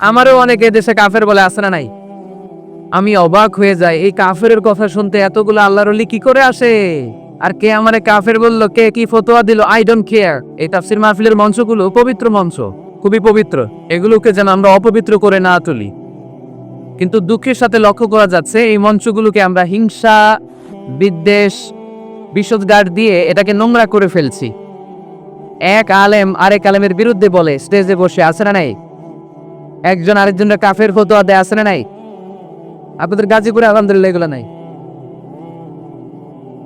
আমারও অনেকে দেশে কাফের বলে আসে না নাই? আমি অবাক হয়ে যাই, এই কাফের কথা শুনতে এতগুলো আল্লাহর অলি কি করে আসে? আর কে আমারে কাফের বলল, কে কি ফতোয়া দিল? আই ডোন্ট কেয়ার এই তাফসির মাহফিলের মঞ্চগুলো পবিত্র মঞ্চ, খুবই পবিত্র। এগুলোকে যেন আমরা অপবিত্র করে না তুলি। কিন্তু দুঃখের সাথে লক্ষ্য করা যাচ্ছে, এই মঞ্চগুলোকে আমরা হিংসা, বিদ্বেষ বিষদগার দিয়ে এটাকে নোংরা করে ফেলছি। এক আলেম আরেক আলেমের বিরুদ্ধে বলে, স্টেজে বসে আছে না নাই? একজন আরেকজনের কাফের ফতোয়া দেয় আছে না নাই? আপনাদের গাজীপুরে আলহামদুলিল্লাহ এগুলো নাই।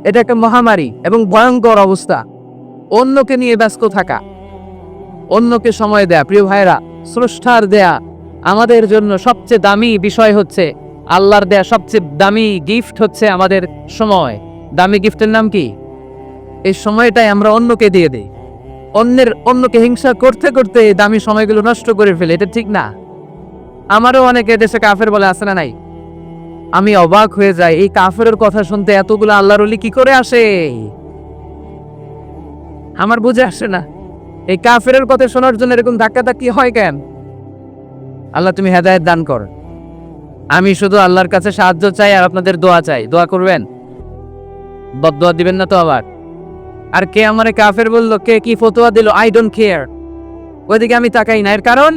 এটা একটা মহামারী এবং ভয়ঙ্কর অবস্থা। অন্যকে নিয়ে ব্যস্ত থাকা, অন্যকে সময় দেয়া। প্রিয় ভাইরা স্রষ্টার দেয়া আমাদের জন্য সবচেয়ে দামি বিষয় হচ্ছে, আল্লাহর দেয়া সবচেয়ে দামি গিফট হচ্ছে আমাদের সময়। দামি গিফটের নাম কি? এই সময়টাই আমরা অন্যকে দিয়ে দিই। অন্যের, অন্যকে হিংসা করতে করতে দামি সময়গুলো নষ্ট করে ফেলে। এটা ঠিক না। আমারও অনেকে দেশে কাফের বলে আসে না নাই? আমি অবাক হয়ে যাই, এই কাফেরের কথা শুনতে এতগুলো আল্লাহর কি করে আসে? আমার বুঝে আসে না, এই কাফেরের কথা শোনার জন্য এরকম ধাক্কা ধাক্কি হয় কেন? আল্লাহ তুমি হেদায়েত দান কর। আমি শুধু আল্লাহর কাছে সাহায্য চাই আর আপনাদের দোয়া চাই। দোয়া করবেন? বদোয়া দিবেন না তো আবার? আর কে আমারে কাফের বলল? কে কি ফতোয়া দিল? আই ডোন্ট কেয়ার ওইদিকে আমি তাকাই না। এর কারণ?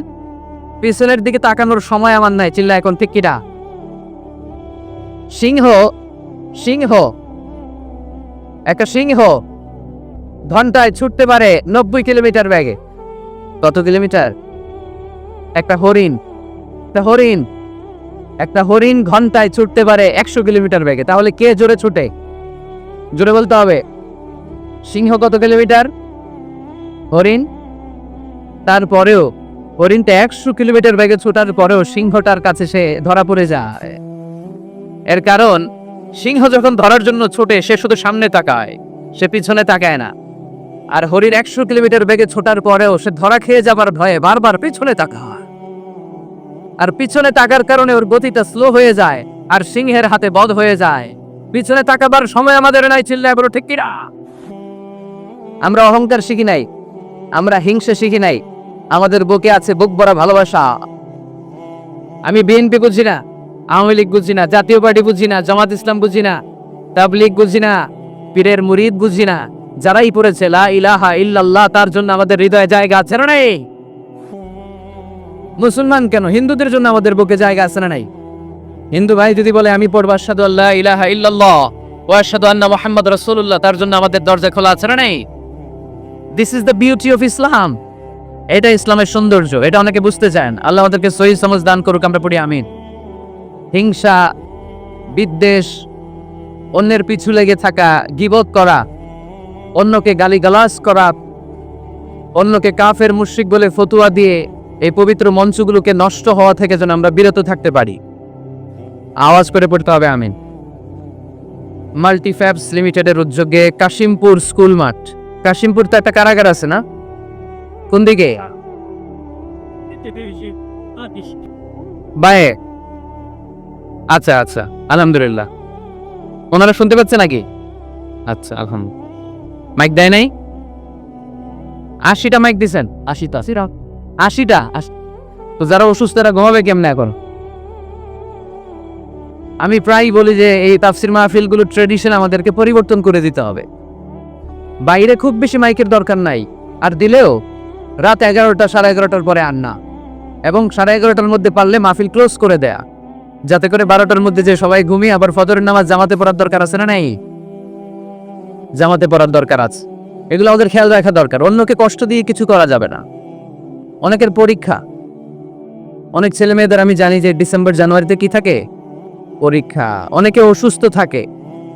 পিছনের দিকে তাকানোর সময় আমার নাই, চিল্লা এখন, ঠিক সিংহ সিংহ। একটা সিংহ। ঘন্টায় ছুটতে পারে নব্বই কিলোমিটার ব্যাগে কত কিলোমিটার? একটা হরিণ একটা হরিণ। একটা হরিণ ঘন্টায় ছুটতে পারে একশো কিলোমিটার ব্যাগে তাহলে কে জোরে ছুটে? জোরে বলতে হবে। সিংহ কত কিলোমিটার? হরিণ? তারপরেও হরিণটা একশো কিলোমিটার বেগে ছোটার পরেও সিংহটার কাছে সে ধরা পড়ে যায়। এর কারণ, সিংহ যখন ধরার জন্য ছোটে, সে শুধু সামনে তাকায়, সে পিছনে তাকায় না। আর হরিণ একশো কিলোমিটার বেগে ছোটার পরেও সে ধরা খেয়ে যাবার ভয়ে বারবার পিছনে তাকায়। আর পিছনে তাকার কারণে ওর গতিটা স্লো হয়ে যায়, আর সিংহের হাতে বধ হয়ে যায়। পিছনে তাকাবার সময় আমাদের নাই চিল্লায় বড় ঠিক কিনা আমরা অহংকার শিখি নাই, আমরা হিংসে শিখি নাই আমাদের বুকে আছে বুক ভরা ভালোবাসা। আমি বিএনপি বুঝি না, আওয়ামী লীগ বুঝি না, জাতীয় পার্টি বুঝি না, জামাত ইসলাম বুঝি না, তাবলিগ বুঝি না, পীরের মুরিদ বুঝি না, যারাই পড়েছে, লা ইলাহা ইল্লাল্লাহ, তার জন্য আমাদের হৃদয়ে জায়গা আছে না নাই? মুসলমান কেন? হিন্দুদের জন্য আমাদের বুকে জায়গা আছে না নাই? হিন্দু ভাই যদি বলে, আমি পড়ব, আশহাদু আল্লাহ ইলাহা ইল্লাল্লাহ ওয়া আশহাদু আন্না মুহাম্মাদ রাসূলুল্লাহ, তার জন্য আমাদের দরজা খোলা আছে না নাই? This is the beauty of Islam এটা ইসলামের সৌন্দর্য, এটা অনেকে বুঝতে চান আল্লাহ আমাদেরকে সহি সমাজ দান করুক, আমরা পড়ি আমিন। হিংসা, বিদ্বেষ, অন্যের পিছু লেগে থাকা, গিবত করা, অন্যকে গালিগালাজ করা, অন্যকে কাফের মুশরিক বলে ফতুয়া দিয়ে এই পবিত্র মঞ্চগুলোকে নষ্ট হওয়া থেকে যেন আমরা বিরত থাকতে পারি। আওয়াজ করে পড়তে হবে, আমিন। মাল্টিফ্যাবস লিমিটেডের উদ্যোগে কাশিমপুর স্কুল মাঠ। কাশিমপুর তো একটা কারাগার আছে না? কোন দিকে? বায়ে। আচ্ছা আচ্ছা আলহামদুলিল্লাহ। ওনারা শুনতে পাচ্ছে নাকি? আচ্ছা আলহামদুলিল্লাহ মাইক দেয় নাই? আশিটা মাইক দিছেন? আশিটা? আশিটা তো যারা অসুস্থ, তারা ঘুমাবে কেমনে এখন? আমি প্রায়ই বলি যে, এই তাফসির মাহফিলগুলো ট্রেডিশন আমাদেরকে পরিবর্তন করে দিতে হবে। বাইরে খুব বেশি মাইকের দরকার নাই। আর দিলেও রাত এগারোটা সাড়ে এগারোটার পরে আর না। এবং সাড়ে এগারোটার মধ্যে পারলে মাহফিল ক্লোজ করে দেয়া। যাতে করে বারোটার মধ্যে যে সবাই ঘুমিয়ে আবার ফজরের নামাজ জামাতে পড়ার দরকার আছে না নাই? জামাতে পড়ার দরকার আছে। এগুলো ওদের খেয়াল রাখা দরকার। অন্যকে কষ্ট দিয়ে কিছু করা যাবে না। অনেকের পরীক্ষা। অনেক ছেলে মেয়েদের আমি জানি যে ডিসেম্বর, জানুয়ারিতে কি থাকে? পরীক্ষা। অনেকে অসুস্থ থাকে।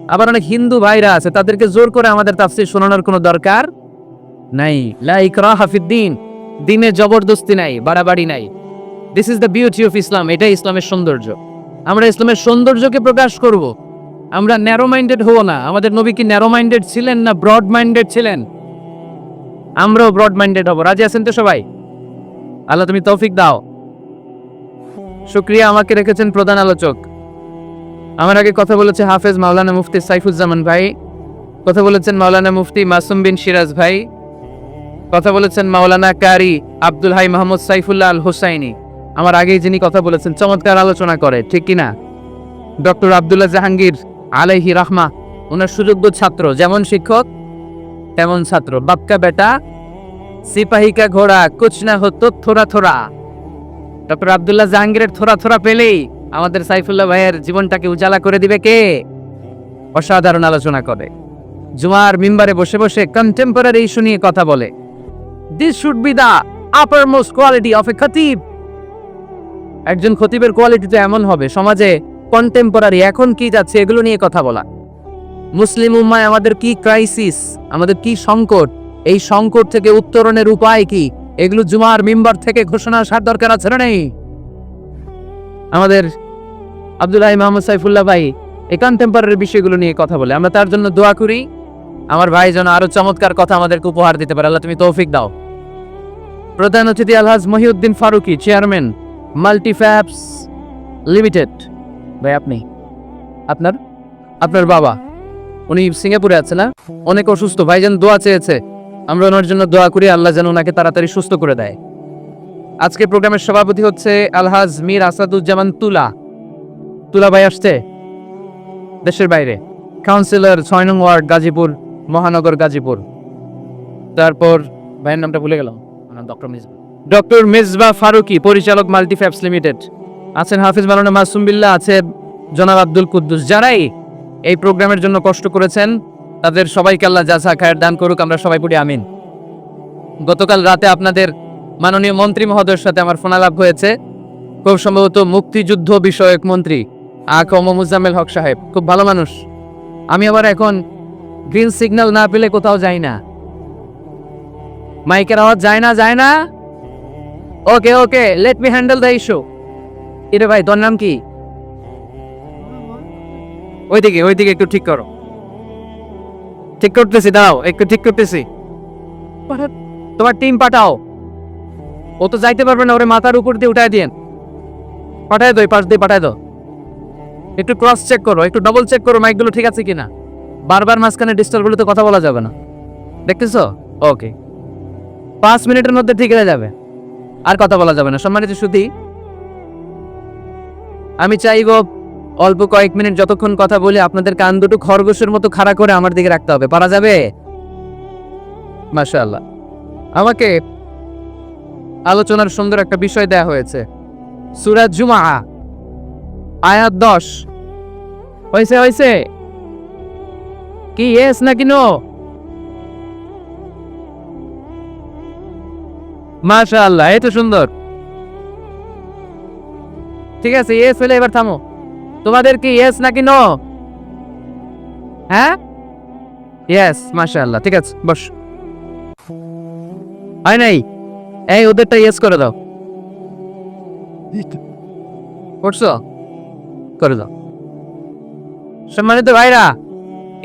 আবার অনেক হিন্দু ভাইরা আছে, তাদেরকে জোর করে আমাদের তাফসির শোনানোর কোনো দরকার নাই। লা ইকরাহা ফিদ্দিন দিনে। জবরদস্তি নাই, বাড়াবাড়ি নাই। This is the beauty of Islam এটাই ইসলামের সৌন্দর্য। আমরা ইসলামের সৌন্দর্যকে প্রকাশ করব। আমরা ন্যারো মাইন্ডেড হব না। আমাদের নবী কি ন্যারো মাইন্ডেড ছিলেন না ব্রড মাইন্ডেড ছিলেন? আমরাও ব্রড মাইন্ডেড হব। রাজি আছেন তো সবাই? আল্লাহ তুমি তৌফিক দাও। শুক্রিয়া, আমাকে রেখেছেন প্রধান আলোচক। আমার আগে কথা বলেছে হাফেজ মাওলানা মুফতি সাইফুজ্জামান ভাই। কথা বলেছেন মাওলানা মুফতি মাসুম বিন সিরাজ ভাই। কথা বলেছেন মাওলানা কারি আব্দুল হাই মোহাম্মদ সাইফুল্লাহ আল হোসাইনি। আমার আগেই যিনি কথা বলেছেন, চমৎকার আলোচনা করে, ঠিক কি না ডক্টর আব্দুল্লাহ জাহাঙ্গীর আলাইহি রাহমা, ওনার সুযোগ্য ছাত্র, যেমন শিক্ষক, তেমন ছাত্র। বাপকা বেটা, সিপাহিকা ঘোড়া, কুছ না হতো থোড়া থোড়া। ডক্টর আব্দুল্লাহ জাহাঙ্গীরের থোড়া থোড়া পেলেই আমাদের সাইফুল্লাহ ভাইয়ের জীবনটাকে উজালা করে দিবে কে? অসাধারণ আলোচনা করে। জুমার মিম্বারে বসে বসে কন্টেম্পোরারি ইস্যু নিয়ে কথা বলে। This should be the uppermost quality of a khatib একজন খতিবের কোয়ালিটি তো এমন হবে, সমাজে কন্টেম্পোরারি এখন কি যাচ্ছে এগুলো নিয়ে কথা বলা। মুসলিম উম্মায় আমাদের কি ক্রাইসিস আমাদের কি সংকট, এই সংকট থেকে উত্তরণের উপায় কি, এগুলো জুমার মিম্বার থেকে ঘোষণা আসার দরকার আছে না নেই? আমাদের আব্দুল্লাহ মোহাম্মদ সাইফুল্লাহ ভাই এই কন্টেম্পোরারি বিষয়গুলো নিয়ে কথা বলে, আমরা তার জন্য দোয়া করি। আমার ভাই যেন আরও চমৎকার কথা আমাদেরকে উপহার দিতে পারে, আল্লাহ তুমি তৌফিক দাও। প্রধান অতিথি Alhaj Mohiuddin Faruqui, chairman Multifabs Limited. ভাই, আপনি? আপনার? আপনার বাবা। উনি সিঙ্গাপুরে আছে না? অনেক অসুস্থ। ভাইজান দোয়া চেয়েছে। আমরা ওনার জন্য দোয়া করি, আল্লাহ যেন ওনাকে তাড়াতাড়ি সুস্থ করে দেয়। আজকে প্রোগ্রামের সভাপতি হচ্ছে আলহাজ মীর আসাদুজ্জামান তুলা। তুলা ভাই আসছে? দেশের বাইরে। কাউন্সিলর ছয় নং ওয়ার্ড গাজীপুর, মহানগর গাজীপুর। তারপর ভাইয়ের নামটা ভুলে গেলাম। ডক্টর মিসবা। ডক্টর মিসবা ফারুকি, পরিচালক মাল্টিফ্যাপস লিমিটেড। আছেন হাফিজ মালানা মাসুম বিল্লাহ আছে জনাব আব্দুল কুদ্দুস। যারাই এই প্রোগ্রামের জন্য কষ্ট করেছেন, তাদের সবাইকে আল্লাহ জাজা খায়ের দান করুক, আমরা সবাই পড়ি, আমিন। গতকাল রাতে আপনাদের মাননীয় মন্ত্রী মহোদয়ের সাথে আমার ফোনালাপ হয়েছে। খুব সম্ভবত মুক্তিযুদ্ধ বিষয়ক মন্ত্রী আক মুজাম্মেল হক সাহেব। খুব ভালো মানুষ। আমি আবার এখন গ্রিন সিগন্যাল না পেলে কোথাও যাই না। মাইকের আওয়াজ যায় না যায় না? Okay okay let me handle the issue ইরে ভাই তোর নাম কি? ওইদিকে ওইদিকে একটু ঠিক করো। ঠিক করতেছি দাও একটু ঠিক করতেছি। তোমার টিম পাঠাও। ও তো যাইতে পারবে না ওরে মাথার উপর দিয়ে উঠায় দিয়েন। পাঠায় দাও পাশ দিয়ে পাঠায় দাও একটু ক্রস চেক করো একটু ডবল চেক করো মাইকগুলো ঠিক আছে কিনা। বারবার মাঝখানে ডিস্টার্ব হলে তো কথা বলা যাবে না। দেখতেছো? ওকে পাঁচ মিনিটের মধ্যে ঠিক হয়ে যাবে। আর কথা বলা যাবে না। সম্মানিত সুধী আমি চাইব অল্প কয়েক মিনিট যতক্ষণ কথা বলি, আপনাদের কান দুটো খরগোশের মতো খাড়া করে আমার দিকে রাখতে হবে। পারা যাবে? মাশাআল্লাহ। আমাকে আলোচনার সুন্দর একটা বিষয় দেয়া হয়েছে। সুরাজ জুমা আয়াত দশ। হয়েছে হয়েছে কি ইয়েস নাকি নো মাশাআল্লাহ, এই তো সুন্দর। ঠিক আছে ইয়েস হলে এবার থামো। তোমাদের কি ইয়েস নাকি নো হ্যাঁ? ইয়েস মাশাআল্লাহ, ঠিক আছে, বস। হয় নাই? এই, ওদেরটা ইয়েস করে দাও। করছ করে দাও। সম্মানিত ভাইরা,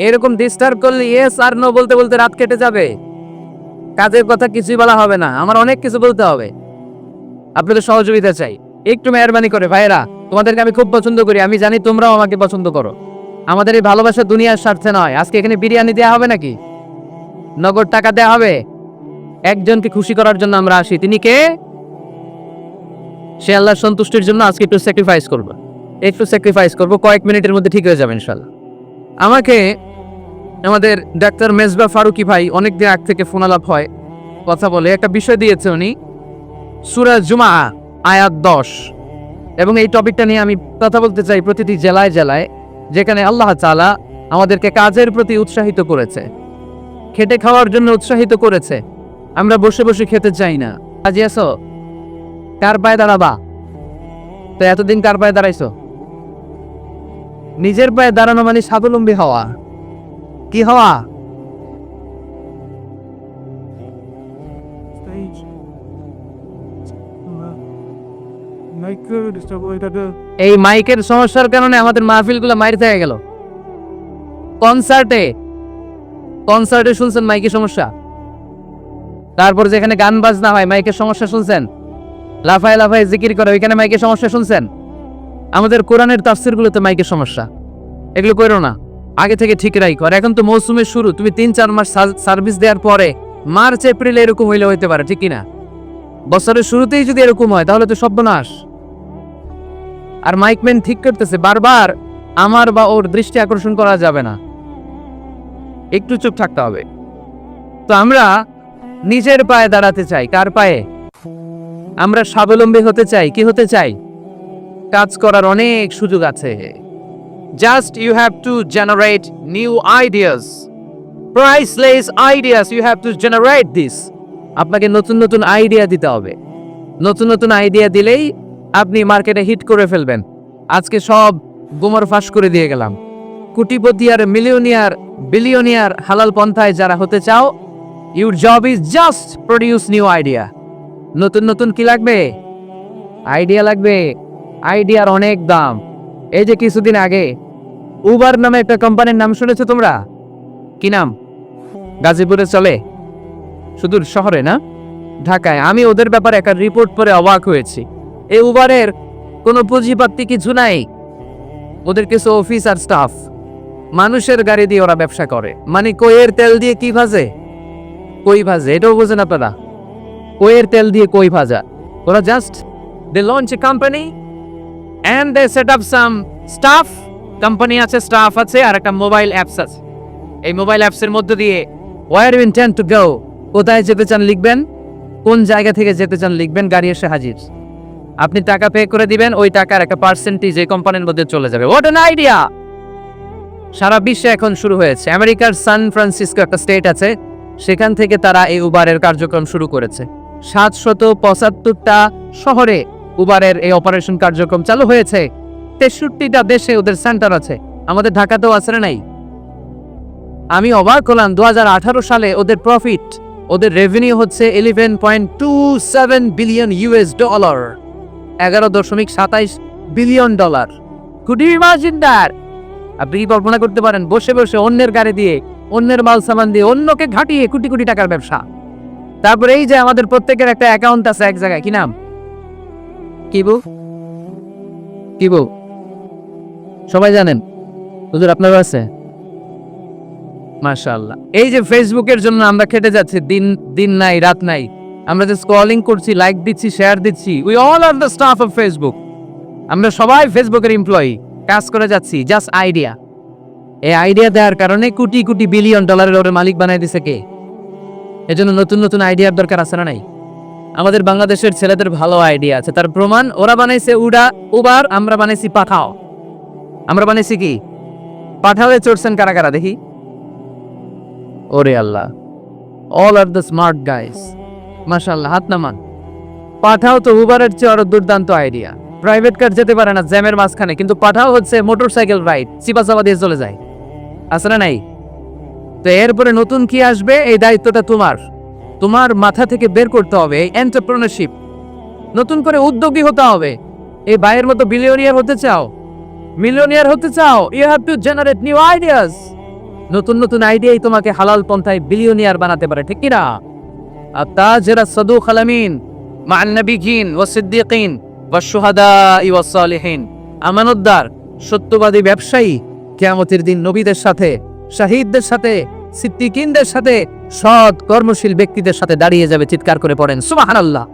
এরকম ডিস্টার্ব করলে ইয়েস আর নো বলতে বলতে রাত কেটে যাবে। কাজের কথা কিছুই বলা হবে না। আমার অনেক কিছু বলতে হবে। আপনাদের সহযোগিতা চাই। একটু মেহরবানি করে ভাইরা তোমাদেরকে আমি খুব পছন্দ করি। আমি জানি তোমরাও আমাকে পছন্দ করো। আমাদের এই ভালোবাসা দুনিয়ার স্বার্থে নয়। আজকে এখানে বিরিয়ানি দেওয়া হবে নাকি? নগদ টাকা দেওয়া হবে? একজনকে খুশি করার জন্য আমরা আসি। তিনি কে? সে আল্লাহর সন্তুষ্টির জন্য আজকে একটু স্যাক্রিফাইস করব। একটু স্যাক্রিফাইস করব। কয়েক মিনিটের মধ্যে ঠিক হয়ে যাবে ইনশাল্লাহ আমাকে আমাদের ডাক্তার মেজবা ফারুকি ভাই অনেক দিন আগ থেকে ফোন আলাপ হয়, কথা বলে। একটা বিষয় দিয়েছে উনি, সুরা জুমা আয়াত দশ। এবং এই টপিকটা নিয়ে আমি কথা বলতে চাই প্রতিটি জেলায় জেলায়, যেখানে আল্লাহ তাআলা আমাদেরকে কাজের প্রতি উৎসাহিত করেছে, খেটে খাওয়ার জন্য উৎসাহিত করেছে। আমরা বসে বসে খেতে চাই না। আজি আসো কার পায়ে দাঁড়াবা? তো এতদিন কার পায়ে দাঁড়াইছো? নিজের পায়ে দাঁড়ানো মানে স্বাবলম্বী হওয়া। কি হওয়া? এই মাইকের সমস্যার কারণে আমাদের মাহফিলগুলো মাইর থেকে গেল। কনসার্টে কনসার্টে শুনছেন মাইকের সমস্যা? তারপর যেখানে গান বাজনা হয় মাইকের সমস্যা শুনছেন? লাফায় লাফায় জিকির করে ওইখানে মাইকের সমস্যা শুনছেন? আমাদের কোরআনের তাফসিরগুলোতে মাইকের সমস্যা। এগুলো করো না। আগে থেকে ঠিক রাই কর। এখন তো মৌসুমের শুরু, তুমি তিন, চার মাস সার্ভিস দেওয়ার পরে মার্চ, এপ্রিলে এরকম হইলে হইতে পারে, ঠিক কিনা বছরের শুরুতেই যদি এরকম হয়, তাহলে তো সর্বনাশ। আর মাইকম্যান ঠিক করতেছে, বারবার আমার বা ওর দৃষ্টি আকর্ষণ করা যাবে না। একটু চুপ থাকতে হবে। তো আমরা নিজের পায়ে দাঁড়াতে চাই, কার পায়ে? আমরা স্বাবলম্বী হতে চাই, কি হতে চাই? কাজ করার অনেক সুযোগ আছে। Just you have to generate new ideas priceless ideas you have to generate this আপনাকে নতুন নতুন আইডিয়া দিতে হবে। নতুন নতুন আইডিয়া দিলেই আপনি মার্কেটে হিট করে ফেলবেন। আজকে সব গোমর ফাঁস করে দিয়ে গেলাম। কোটিপতি আর মিলিয়নিয়ার বিলিয়নিয়ার হালাল পন্থায় যারা হতে চাও your job is just produce new idea নতুন নতুন কি লাগবে? আইডিয়া লাগবে। আইডিয়ার অনেক দাম। এই যে কিছুদিন আগে উবার নামে একটা কোম্পানির নাম শুনেছো তোমরা? কি নাম? গাজীপুরে চলে? সুদূর শহরে না? ঢাকায়। আমি ওদের ব্যাপারে একটা রিপোর্ট পরে অবাক হয়েছি। এই উবারের কোনো পুঁজিপাতি কিছু নাই। ওদের কিছু অফিস আর স্টাফ মানুষের গাড়ি দিয়ে ওরা ব্যবসা করে। মানে কইয়ের তেল দিয়ে কি ভাজে? কই ভাজে? এটাও বোঝেন আপনারা। কইয়ের তেল দিয়ে কই ভাজা? ওরা just they launch a company and they set up some staff company আছে স্টাফ আছে, আর একটা মোবাইল অ্যাপস আছে। এই মোবাইল অ্যাপসের মধ্য দিয়ে where you intend to go কোথায় যেতে চান লিখবেন, কোন জায়গা থেকে যেতে চান লিখবেন, গাড়ি এসে হাজির। আপনি টাকা পে করে দিবেন, ওই টাকার একটা পার্সেন্টেজ এই কোম্পানির মধ্যে চলে যাবে। হোয়াট অ্যান আইডিয়া সারা বিশ্বে এখন শুরু হয়েছে। আমেরিকার সান ফ্রান্সিসকো একটা স্টেট আছে, সেখান থেকে তারা এই উবারের কার্যক্রম শুরু করেছে। সাতশত পঁচাত্তরটা শহরে উবারের এই অপারেশন কার্যক্রম চালু হয়েছে। তেষট্টিটা দেশে ওদের সেন্টার আছে। আমাদের ঢাকাতেও আছে নাই। আমি অবাক হলাম দু সালে ওদের প্রফিট ওদের রেভিনিউ হচ্ছে eleven point two seven billion US dollar এগারো দশমিক সাতাইশ billion dollar could imagine that আপনি কি কল্পনা করতে পারেন, বসে বসে অন্যের গাড়ি দিয়ে, অন্যের মাল সামান দিয়ে অন্যকে ঘাটিয়ে কোটি কোটি টাকার ব্যবসা। তারপরে এই যে আমাদের প্রত্যেকের একটা অ্যাকাউন্ট আছে এক জায়গায়, কি নাম? কি বউ কি বউ সবাই জানেন। হুজুর আপনারও আছে? মাশাআল্লাহ। এই যে ফেসবুকের জন্য আমরা খেটে যাচ্ছি, দিন দিন নাই, রাত নাই। আমরা যে স্ক্রলিং করছি লাইক দিচ্ছি শেয়ার দিচ্ছি we all are the staff of Facebook আমরা সবাই ফেসবুকের এমপ্লয়ি কাজ করে যাচ্ছি জাস্ট আইডিয়া এই আইডিয়া দেওয়ার কারণে কোটি কোটি বিলিয়ন ডলারের ওর মালিক বানাই দিছে কে? এজন্য নতুন নতুন আইডিয়ার দরকার আছে না নাই? আমাদের বাংলাদেশের ছেলেদের ভালো আইডিয়া আছে। তার প্রমাণ, ওরা বানাইছে উডা, উবার, আমরা বানাইছি পাঠাও আমরা বানাইছি কি? পাঠাওয়ে চড়ছেন কারা কারা দেখি। ওরে Allah all are the smart guys মাশাআল্লাহ, হাত নামান। পাঠাও তো উবারের চেয়ে আরও দুর্দান্ত আইডিয়া প্রাইভেট কার যেতে পারে না জ্যামের মাঝখানে, কিন্তু পাঠাও হচ্ছে মোটরসাইকেল রাইড চিপাচাপা দিয়ে চলে যায়। আছে না নাই? তো এরপরে নতুন কি আসবে? এই দায়িত্বটা তোমার। তোমার মাথা থেকে বের করতে হবে এই এন্টারপ্রেনারশিপ নতুন করে উদ্যোগী হতে হবে। এই ভাইয়ের মতো বিলিয়নিয়ার হতে চাও? মিলিয়নিয়ার হতে চাও you have to generate new ideas নতুন নতুন আইডিয়াই তোমাকে হালাল পন্থায় বিলিয়নিয়ার বানাতে পারে, ঠিক কিনা? আর তা যারা সদু খালামিন মান্নাবিহীন ও সিদ্দিকিন বা সুহাদা ইওয়াসালিহীন আমানতদার, সত্যবাদী ব্যবসায়ী, কেয়ামতের দিন নবীদের সাথে, শাহিদদের সাথে, সিদ্দিকিনদের সাথে, সৎ কর্মশীল ব্যক্তিদের সাথে দাঁড়িয়ে যাবে, চিৎকার করে পড়েন সুমাহান আল্লাহ